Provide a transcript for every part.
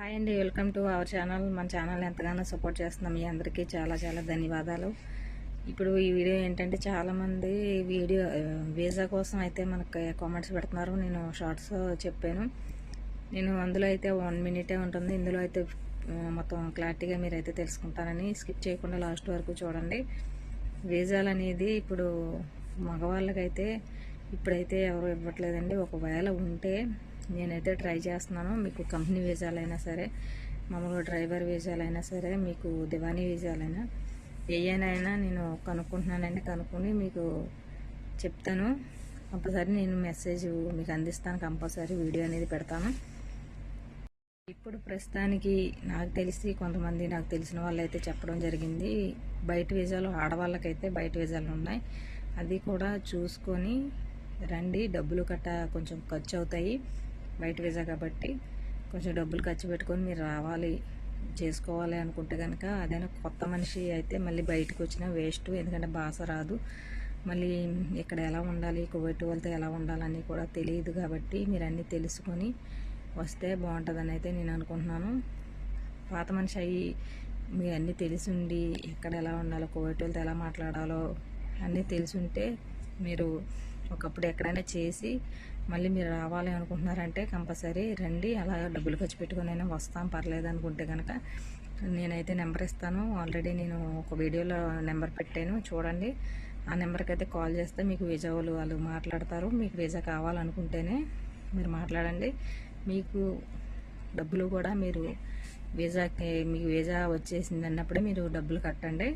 Hi అండి welcome to our channel. మన channel ఎంతగానో సపోర్ట్ చేస్తున్నాం. మీ అందరికీ చాలా చాలా ధన్యవాదాలు. ఇప్పుడు ఈ వీడియో ఏంటంటే చాలామంది వీడియో వీసా కోసం అయితే మనకి కామెంట్స్ పెడుతున్నారు. నేను షార్ట్స్ చెప్పాను. నేను అందులో అయితే వన్ మినిటే ఉంటుంది. ఇందులో అయితే మొత్తం క్లారిటీగా మీరైతే తెలుసుకుంటారని స్కిప్ చేయకుండా లాస్ట్ వరకు చూడండి. వీసాలు అనేది ఇప్పుడు మగవాళ్ళకైతే ఇప్పుడైతే ఎవరు ఇవ్వట్లేదండి. ఒకవేళ ఉంటే నేనైతే ట్రై చేస్తున్నాను. మీకు కంపెనీ వీజాలైనా సరే మామూలుగా డ్రైవర్ వీజాలైనా సరే మీకు దివానీ వీజాలైనా ఏయనైనా నేను కనుక్కుంటున్నానండి. కనుక్కొని మీకు చెప్తాను. కంపల్సరీ నేను మెసేజ్ మీకు అందిస్తాను. కంపల్సరీ వీడియో అనేది పెడతాను. ఇప్పుడు ప్రస్తుతానికి నాకు తెలిసి కొంతమంది నాకు తెలిసిన వాళ్ళు అయితే చెప్పడం జరిగింది. బయట వీజాలు ఆడవాళ్ళకైతే బయట వీజాలు ఉన్నాయి. అది కూడా చూసుకొని రండి. డబ్బులు కట్ట కొంచెం ఖర్చు అవుతాయి. బయట వీసా కాబట్టి కొంచెం డబ్బులు ఖర్చు పెట్టుకొని మీరు రావాలి చేసుకోవాలి అనుకుంటే కనుక అదైనా కొత్త మనిషి అయితే మళ్ళీ బయటకు వచ్చినా వేస్ట్ ఎందుకంటే భాష రాదు. మళ్ళీ ఇక్కడ ఎలా ఉండాలి కువైట్ వాళ్ళతో ఎలా ఉండాలని కూడా తెలియదు కాబట్టి మీరు అన్నీ తెలుసుకొని వస్తే బాగుంటుందని అయితే నేను అనుకుంటున్నాను. పాత మనిషి అయ్యి మీ అన్నీ తెలిసుండి ఎక్కడ ఎలా ఉండాలో కువైట్ వాళ్ళతో ఎలా మాట్లాడాలో అన్నీ తెలిసి ఉంటే మీరు ఒకప్పుడు ఎక్కడైనా చేసి మళ్ళీ మీరు రావాలి అనుకుంటున్నారంటే కంపల్సరీ రండి అలా డబ్బులు ఖర్చు పెట్టుకుని అయినా వస్తాం పర్లేదు అనుకుంటే కనుక నేనైతే నెంబర్ ఇస్తాను. ఆల్రెడీ నేను ఒక వీడియోలో నెంబర్ పెట్టాను. చూడండి. ఆ నెంబర్కి అయితే కాల్ చేస్తే మీకు వీజా వాళ్ళు వాళ్ళు మాట్లాడతారు. మీకు వీజా కావాలనుకుంటేనే మీరు మాట్లాడండి. మీకు డబ్బులు కూడా మీరు వీజాకి మీకు వీజా వచ్చేసింది అన్నప్పుడే మీరు డబ్బులు కట్టండి.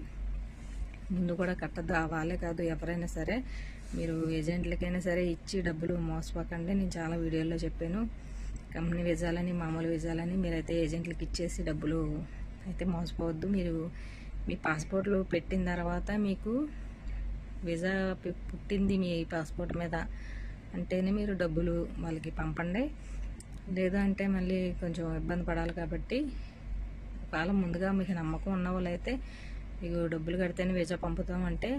ముందు కూడా కట్టద్దు. ఆ వాళ్ళే కాదు ఎవరైనా సరే మీరు ఏజెంట్లకైనా సరే ఇచ్చి డబ్బులు మోసపోకండి. నేను చాలా వీడియోల్లో చెప్పాను. కంపెనీ వీజాలని మామూలు వీజాలని మీరైతే ఏజెంట్లకు ఇచ్చేసి డబ్బులు అయితే మోసపోవద్దు. మీరు మీ పాస్పోర్ట్లు పెట్టిన తర్వాత మీకు వీజా పుట్టింది మీ పాస్పోర్ట్ మీద అంటేనే మీరు డబ్బులు వాళ్ళకి పంపండి. లేదు అంటే మళ్ళీ కొంచెం ఇబ్బంది పడాలి కాబట్టి ఒకవేళ ముందుగా మీకు నమ్మకం ఉన్న వాళ్ళైతే మీకు డబ్బులు కడితేనే వీజా పంపుతాం అంటే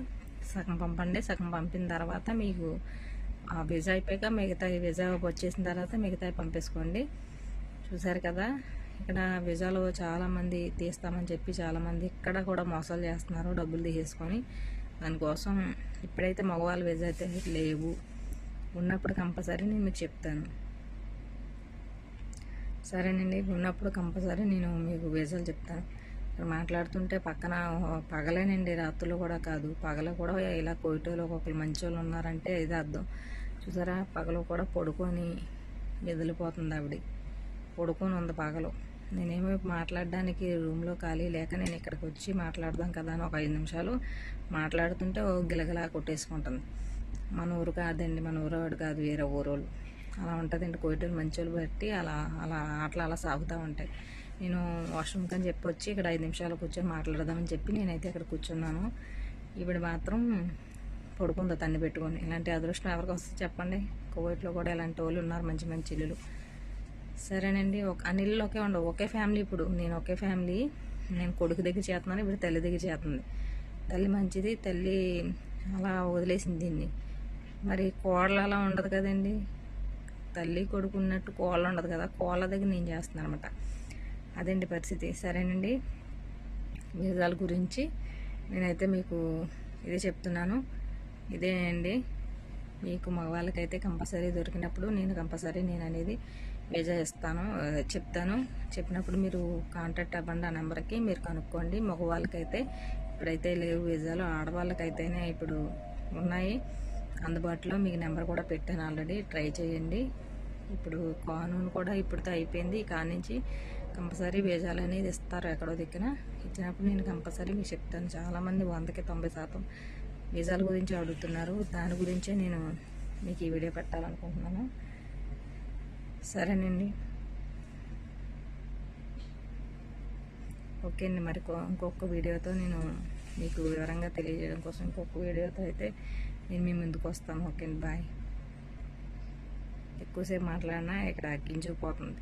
సగం పంపండి సగం పంపిన తర్వాత మీకు ఆ వీజా అయిపోయాక మిగతా వీజా వచ్చేసిన తర్వాత మిగతా పంపేసుకోండి. చూసారు కదా ఇక్కడ విజాలో చాలామంది తీస్తామని చెప్పి చాలామంది ఇక్కడ కూడా మోసాలు చేస్తున్నారు డబ్బులు తీసేసుకొని. దానికోసం ఇప్పుడైతే మగవాళ్ళు వీజా అయితే లేవు. ఉన్నప్పుడు కంపల్సరీ నేను మీకు చెప్తాను. సరేనండి ఉన్నప్పుడు కంపల్సరీ నేను మీకు వీసాలు చెప్తాను. ఇక్కడ మాట్లాడుతుంటే పక్కన పగలేనండి రాత్రులు కూడా కాదు. పగల కూడా ఇలా కోయిటోలో ఒక్కొక్కరు మంచి వాళ్ళు ఉన్నారంటే ఇది అర్థం. చూసారా? పగలు కూడా పడుకొని వెదిలిపోతుంది ఆవిడ. పడుకొని ఉంది పగలు. నేనేమి మాట్లాడడానికి రూమ్లో ఖాళీ లేక నేను ఇక్కడికి వచ్చి మాట్లాడదాం కదా అని ఒక ఐదు నిమిషాలు మాట్లాడుతుంటే ఓ గిలగిలా కొట్టేసుకుంటుంది. మన ఊరు కాదండి మన ఊరోడు కాదు వేరే ఊరోళ్ళు. అలా ఉంటుందండి. కోయిటోళ్ళు మంచోళ్ళు బట్టి అలా అలా ఆటలు అలా సాగుతూ ఉంటాయి. నేను వాష్రూమ్కి అని చెప్పి వచ్చి ఇక్కడ ఐదు నిమిషాలు కూర్చొని మాట్లాడదామని చెప్పి నేనైతే ఇక్కడ కూర్చున్నాను. ఈవిడ మాత్రం పడుకుందా తన్ని పెట్టుకొని. ఇలాంటి అదృష్టం ఎవరికి వస్తుంది చెప్పండి. కోవిడ్లో కూడా ఇలాంటి వాళ్ళు ఉన్నారు మంచి మంచి ఇల్లులు. సరేనండి ఒక అన్నిళ్ళు ఒకే ఉండవు ఒకే ఫ్యామిలీ ఇప్పుడు. నేను ఒకే ఫ్యామిలీ నేను కొడుకు దగ్గర చేస్తున్నాను ఇప్పుడు తల్లి దగ్గర చేస్తుంది. తల్లి మంచిది తల్లి అలా వదిలేసింది దీన్ని. మరి కోడలు అలా ఉండదు కదండి. తల్లి కొడుకు ఉన్నట్టు కోళ్ళ ఉండదు కదా కోళ్ళ దగ్గర నేను చేస్తున్నాను అనమాట అదండి పరిస్థితి. సరేనండి. వీసాల గురించి నేనైతే మీకు ఇదే చెప్తున్నాను. ఇదే అండి. మీకు మగవాళ్ళకైతే కంపల్సరీ దొరికినప్పుడు నేను కంపల్సరీ నేను అనేది వేజా ఇస్తాను చెప్తాను. చెప్పినప్పుడు మీరు కాంటాక్ట్ అవ్వండి ఆ నెంబర్కి మీరు కనుక్కోండి. మగవాళ్ళకైతే ఇప్పుడైతే లేవు వీజాలు ఆడవాళ్ళకైతేనే ఇప్పుడు ఉన్నాయి. అందుబాటులో మీకు నెంబర్ కూడా పెట్టాను ఆల్రెడీ. ట్రై చేయండి. ఇప్పుడు కానూన్ కూడా ఇప్పుడుతో అయిపోయింది. కాడ నుంచి కంపల్సరీ బీజాలు అనేది ఇస్తారు ఎక్కడో దిక్కున. ఇచ్చినప్పుడు నేను కంపల్సరీ మీకు చెప్తాను. చాలామంది వందకి తొంభై శాతం వీజాల గురించి అడుగుతున్నారు. దాని గురించే నేను మీకు ఈ వీడియో పెట్టాలనుకుంటున్నాను. సరేనండి. ఓకే అండి. మరి ఇంకొక వీడియోతో నేను మీకు వివరంగా తెలియజేయడం కోసం ఇంకొక వీడియోతో అయితే నేను మీ ముందుకు వస్తాను. ఓకే అండి. బాయ్. ఎక్కువసేపు మాట్లాడినా ఇక్కడ అగ్గించుకుపోతుంది